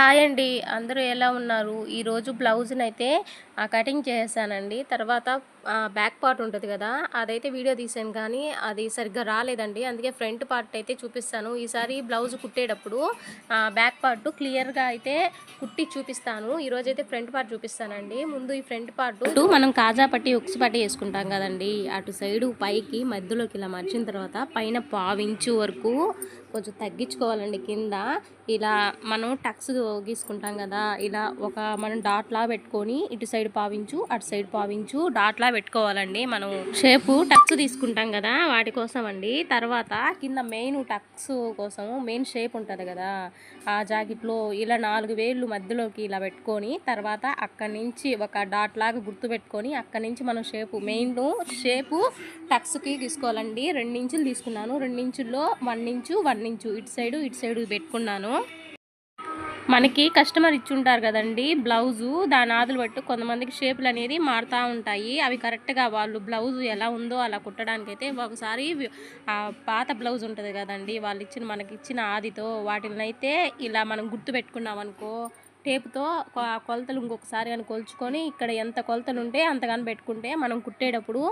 Hi అండి. అందరూ ఎలా ఉన్నారు? ఈరోజు బ్లౌజ్ని అయితే ఆ, కటింగ్ చేసానండి తర్వాత బ్యాక్ పార్ట్ ఉంటుంది కదా అదైతే వీడియో తీసాను కానీ అది సరిగ్గా రాలేదండి. అందుకే ఫ్రంట్ పార్ట్ అయితే చూపిస్తాను. ఈసారి బ్లౌజ్ కుట్టేటప్పుడు బ్యాక్ పార్ట్ క్లియర్గా అయితే కుట్టి చూపిస్తాను. ఈరోజు అయితే ఫ్రంట్ పార్ట్ చూపిస్తానండి. ముందు ఈ ఫ్రంట్ పార్ట్ మనం కాజా పట్టి ఉక్స్ పట్టి వేసుకుంటాం కదండి. అటు సైడు పైకి మధ్యలోకి ఇలా మర్చిన తర్వాత పైన పావించు వరకు కొంచెం తగ్గించుకోవాలండి. కింద ఇలా మనం టక్స్ గీసుకుంటాం కదా ఇలా ఒక మనం డాట్లా పెట్టుకొని ఇటు సైడ్ పావించు అటు సైడ్ పావించు డాట్లా పెట్టుకోవాలండి. మనం షేపు టక్స్ తీసుకుంటాం కదా వాటి కోసం అండి. తర్వాత కింద మెయిన్ టక్స్ కోసం మెయిన్ షేప్ ఉంటుంది కదా ఆ జాకెట్లో ఇలా నాలుగు వేళ్ళు మధ్యలోకి ఇలా పెట్టుకొని తర్వాత అక్కడి నుంచి ఒక డాట్ లాగా గుర్తు పెట్టుకొని అక్కడి నుంచి మనం షేపు మెయిన్ షేపు టక్స్కి తీసుకోవాలండి. రెండు ఇంచులు తీసుకున్నాను. రెండు ఇంచుల్లో వన్ ఇంచు వన్ ఇంచు. ఇటు సైడు ఇటు సైడు పెట్టుకున్నాను. మనకి కస్టమర్ ఇచ్చి ఉంటారు కదండి బ్లౌజు దాని ఆదులు బట్టి కొంతమందికి షేపులు అనేది మారుతూ ఉంటాయి. అవి కరెక్ట్గా వాళ్ళు బ్లౌజ్ ఎలా ఉందో అలా కుట్టడానికి అయితే ఒకసారి పాత బ్లౌజ్ ఉంటుంది కదండి వాళ్ళు ఇచ్చిన మనకి ఇచ్చిన ఆదితో వాటిని అయితే ఇలా మనం గుర్తు పెట్టుకున్నాం అనుకో టేపుతో ఆ కొలతలు ఇంకొకసారి అని కొలుచుకొని ఇక్కడ ఎంత కొలతలు ఉంటే అంతగాని పెట్టుకుంటే మనం కుట్టేటప్పుడు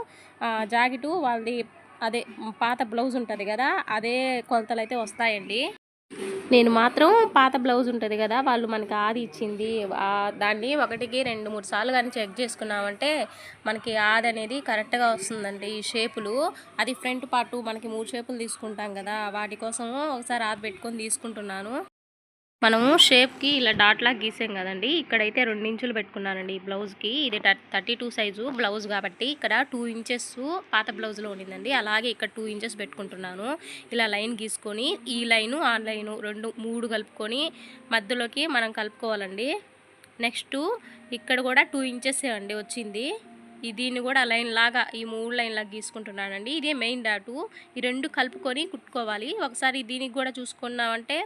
జాకెటు వాళ్ళది అదే పాత బ్లౌజ్ ఉంటుంది కదా అదే కొలతలు అయితే వస్తాయండి. నేను మాత్రం పాత బ్లౌజ్ ఉంటుంది కదా వాళ్ళు మనకి ఆది ఇచ్చింది దాన్ని ఒకటికి రెండు మూడు సార్లు కానీ చెక్ చేసుకున్నామంటే మనకి ఆది అనేది కరెక్ట్గా వస్తుందండి ఈ షేపులు. అది ఫ్రంట్ పార్ట్ మనకి మూడు షేపులు తీసుకుంటాం కదా వాటి కోసం ఒకసారి ఆది పెట్టుకొని తీసుకుంటున్నాను. మనము షేప్కి ఇలా డాట్లా గీసాం కదండి ఇక్కడైతే రెండు ఇంచులు పెట్టుకున్నానండి ఈ బ్లౌజ్కి. ఇది థర్టీ టూ సైజు బ్లౌజ్ కాబట్టి ఇక్కడ టూ ఇంచెస్ పాత బ్లౌజ్లో ఉండిందండి. అలాగే ఇక్కడ టూ ఇంచెస్ పెట్టుకుంటున్నాను. ఇలా లైన్ గీసుకొని ఈ లైను ఆ లైను రెండు మూడు కలుపుకొని మధ్యలోకి మనం కలుపుకోవాలండి. నెక్స్ట్ ఇక్కడ కూడా టూ ఇంచెస్ అండి వచ్చింది. దీన్ని కూడా లైన్ లాగా ఈ మూడు లైన్ లాగా గీసుకుంటున్నానండి. ఇదే మెయిన్ డాటు. ఈ రెండు కలుపుకొని కుట్టుకోవాలి. ఒకసారి దీనికి కూడా చూసుకున్నామంటే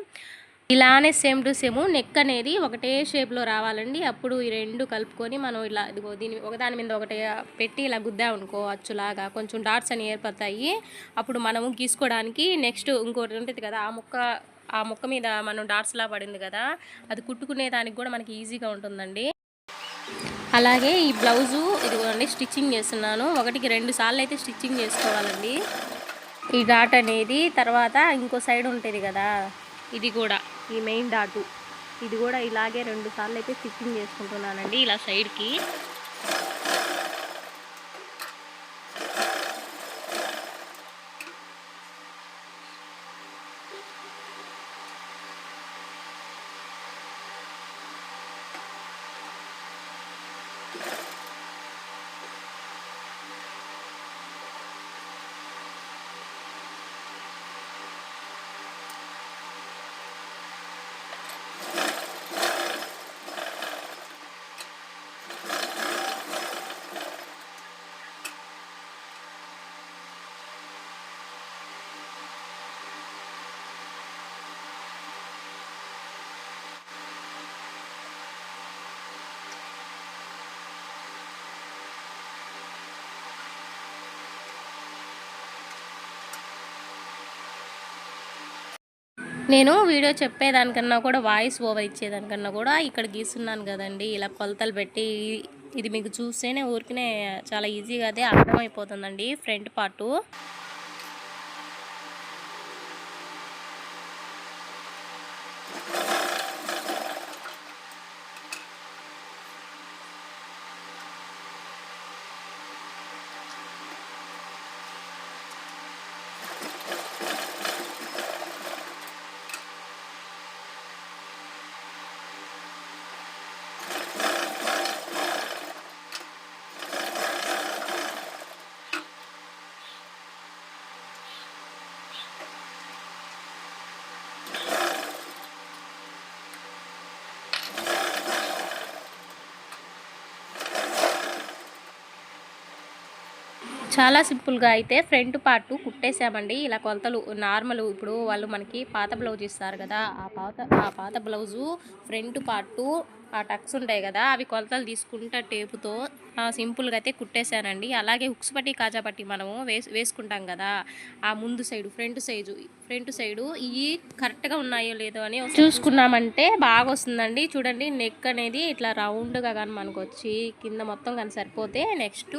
ఇలానే సేమ్ టు సేమ్ నెక్ అనేది ఒకటే షేప్లో రావాలండి. అప్పుడు ఈ రెండు కలుపుకొని మనం ఇలా ఇదిగో దీని ఒకదాని మీద ఒకటి పెట్టి ఇలా గుద్దామనుకో అచ్చులాగా కొంచెం డాట్స్ అని ఏర్పడతాయి. అప్పుడు మనము గీసుకోవడానికి నెక్స్ట్ ఇంకోటి ఉంటుంది కదా ఆ ముక్క ఆ ముక్క మీద మనం డాట్స్లా పడింది కదా అది కుట్టుకునే దానికి కూడా మనకి ఈజీగా ఉంటుందండి. అలాగే ఈ బ్లౌజు ఇదిగోండి స్టిచ్చింగ్ చేస్తున్నాను. ఒకటికి రెండు సార్లు అయితే స్టిచ్చింగ్ చేసుకోవాలండి. ఈ డాట్ అనేది తర్వాత ఇంకో సైడ్ ఉంటుంది కదా ఇది కూడా ఈ మెయిన్ డాటు ఇది కూడా ఇలాగే రెండు సార్లు అయితే స్టిచ్చింగ్ చేసుకుంటున్నానండి ఇలా సైడ్కి. నేను వీడియో చెప్పేదానికన్నా కూడా వాయిస్ ఓవర్ ఇచ్చేదానికన్నా కూడా ఇక్కడ గీస్తున్నాను కదండి. ఇలా కొలతలు పెట్టి ఇది మీకు చూస్తేనే ఊరికనే చాలా ఈజీగా అదే అర్థమైపోతుందండి. Front part. చాలా సింపుల్గా అయితే ఫ్రంట్ పార్ట్ కుట్టేసామండి. ఇలా కొలతలు నార్మల్ ఇప్పుడు వాళ్ళు మనకి పాత బ్లౌజ్ ఇస్తారు కదా ఆ పాత ఆ పాత బ్లౌజు ఫ్రంట్ పార్ట్ ఆ టక్స్ ఉంటాయి కదా అవి కొలతలు తీసుకుంటా టేపుతో ఆ, సింపుల్గా అయితే కుట్టేశానండి. అలాగే హుక్స్ పట్టి కాజా పట్టి మనము వేసుకుంటాం కదా ఆ ముందు side front size front side ఇవి కరెక్ట్గా ఉన్నాయో లేదో అని చూసుకున్నామంటే బాగా వస్తుందండి. చూడండి నెక్ అనేది ఇట్లా రౌండ్గా కానీ మనకు వచ్చి కింద మొత్తం కానీ సరిపోతే నెక్స్ట్